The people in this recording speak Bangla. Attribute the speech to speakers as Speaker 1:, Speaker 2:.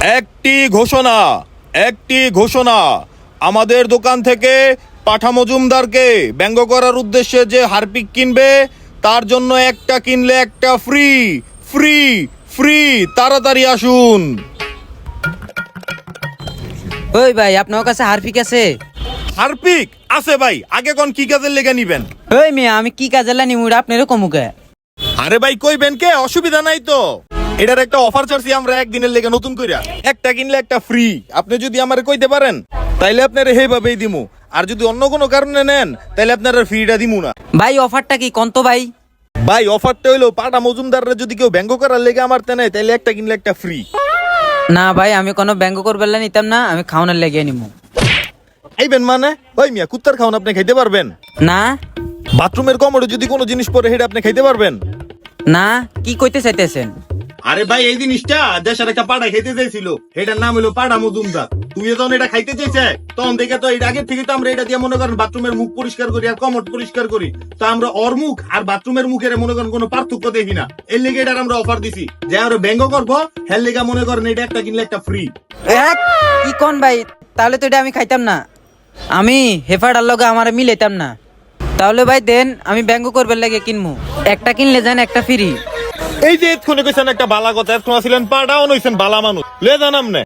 Speaker 1: একটি ঘোষণা একটি ঘোষণা। আমাদের দোকান থেকে পাঠা মজুমদারকে ব্যঙ্গ করার উদ্দেশ্যে যে হারপিক কিনবে তার জন্য একটা কিনলে একটা ফ্রি ফ্রি ফ্রি। তাড়াতাড়ি আসুন।
Speaker 2: ওই ভাই আপনার কাছে হারপিক আছে?
Speaker 1: হারপিক? আছে ভাই। আগে কোন কি কাজের লেগে নিবেন?
Speaker 2: ওই মেয়ে আমি কি কাজে লানি মুড় আপনারও কমুকে।
Speaker 1: আরে ভাই কইবেন কে? অসুবিধা নাই তো। এটার একটা অফার চাচ্ছি আমরা একদিনের লেগে নতুন কইরা। একটা কিনলে একটা ফ্রি আপনি যদি আমার কইতে পারেন তাইলে আপনার সেইভাবেই দিমু। আর যদি অন্য কোনো কারণে নেন তাইলে আপনারা ফ্রিটা দিমু না।
Speaker 2: ভাই অফারটা কি কন্ত ভাই?
Speaker 1: ভাই অফারটা হইল পাটা মজুমদাররা যদি কেউ ব্যঙ্গ করার লেগে আমার তে নেয় তাইলে একটা কিনলে একটা ফ্রি
Speaker 2: না ভাই আমি কোনো ব্যঙ্গ করবার লা নিতাম না আমি খাওয়ানোর লেগে নিমু।
Speaker 1: এইবেন মানে? ভাই মিয়া কুত্তার খাওন আপনি খাইতে পারবেন?
Speaker 2: না।
Speaker 1: বাথরুমের কমোডে যদি কোনো জিনিস পরে হেটা আপনি খাইতে পারবেন?
Speaker 2: না কি কইতে চাইতেছেন?
Speaker 1: আরে ভাই, এই জিনিসটা দেশের একটা পাড়া খাইতে চাইছিল। এটার নাম হলো পাড়া মজুমদার। তুই যখন এটা খাইতে চাইছে তখন দেখে তো এটা আগে থেকে তো আমরা এটা দিয়ে মনে করেন বাথরুমের মুখ পরিষ্কার করি আর কমট পরিষ্কার করি। তো আমরা ওর মুখ আর বাথরুমের মুখের মনে করেন কোনো পার্থক্য দেখি না। এর লেগে এটার আমরা অফার দিছি। যে আমরা ব্যঙ্গ করব, হের লেগে মনে করেন এটা একটা কিনলে একটা ফ্রি
Speaker 2: কি কোন ভাই? তাহলে তো এটা আমি খাইতাম না। আমি হেফাডার লগে আমার মিলাইতাম না। তাহলে ভাই দেন, আমি ব্যঙ্গ করবার লাগে কিনবো একটা কিনলে যান একটা ফ্রি
Speaker 1: এই যে এক্ষুনি কইছেন একটা বালা কথা এক্ষুনি ছিলেন পাড়াও নইছেন বালা মানুষ। লে জানাম না